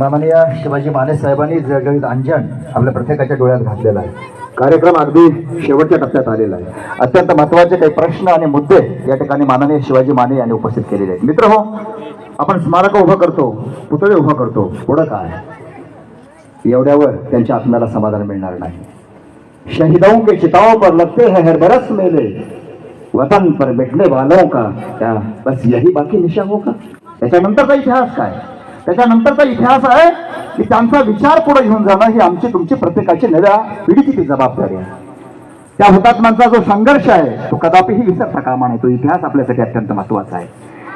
माननीय शिवाजी माने साहेबांनी जळजळीत अंजन आपल्या प्रत्येकाच्या डोळ्यात घातलेला आहे. कार्यक्रम अगदी शेवटच्या टप्प्यात आलेला आहे. अत्यंत महत्त्वाचे काही प्रश्न आणि मुद्दे या ठिकाणी माननीय शिवाजी माने यांनी उपस्थित केलेले आहेत. मित्र हो आपण स्मारक उभं करतो पुतळे उभं करतो पुढं काय? एवढ्यावर त्यांच्या आत्म्याला समाधान मिळणार नाही. शहीदों के चिताओं पर लगते हैं हर बरस मेले. वतन पर मिटने वालों का क्या? बस यही बाकी निशा होगा त्याच्यानंतरचा इतिहास काय? त्याच्यानंतरचा इतिहास आहे की त्यांचा विचार पुढे घेऊन जाणं ही आमची तुमची प्रत्येकाची नव्या पिढीची ती जबाबदारी आहे. त्या हुतात्म्यांचा जो संघर्ष आहे तो कदापिही विसरता कामा नाही तो इतिहास आपल्यासाठी अत्यंत महत्त्वाचा आहे.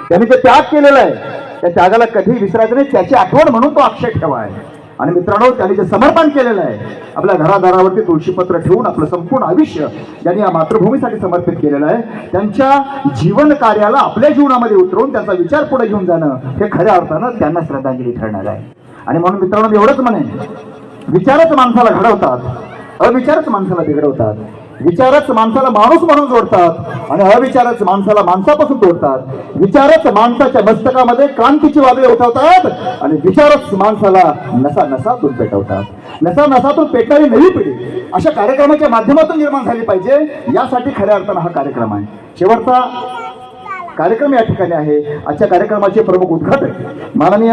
त्यांनी जे त्याग केलेला आहे त्या त्यागाला कधी विसरायचं नाही. त्याची आठवण म्हणून तो अक्षय ठेवा आहे. आणि मित्रांनो त्यांनी जे समर्पण केलेलं आहे आपल्या घरादारावरती तुळशीपत्र ठेवून आपलं संपूर्ण आयुष्य त्यांनी या मातृभूमीसाठी समर्पित केलेलं आहे. त्यांच्या जीवन कार्याला आपल्या जीवनामध्ये उतरवून त्यांचा विचार पुढे घेऊन जाणं हे खऱ्या अर्थानं त्यांना श्रद्धांजली ठरणार आहे. आणि म्हणून मित्रांनो एवढंच म्हणेन विचारच माणसाला घडवतात अविचारच माणसाला बिघडवतात. विचारच माणसाला माणूस म्हणून जोडतात आणि अविचारच माणसाला माणसापासून तोडतात. विचारच माणसाच्या मस्तकामध्ये क्रांतीची वादळे उठवतात आणि विचारच माणसाला नसा नसातून पेटवतात. नसा नसातून पेटणारी नवी पिढी अशा कार्यक्रमाच्या माध्यमातून निर्माण झाली पाहिजे. यासाठी खऱ्या अर्थानं हा कार्यक्रम आहे. शेवटचा कार्यक्रम या ठिकाणी आहे. आजच्या कार्यक्रमाचे प्रमुख उद्घाटक माननीय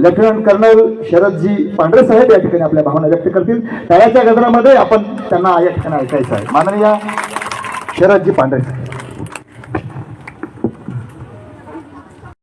लेफ्टनंट कर्नल शरदजी पांढरे साहेब या ठिकाणी आपल्या भावना व्यक्त करतील. तळ्याच्या गजरामध्ये आपण त्यांना या ठिकाणी ऐकायचं आहे. माननीय शरदजी पांढरे साहेब.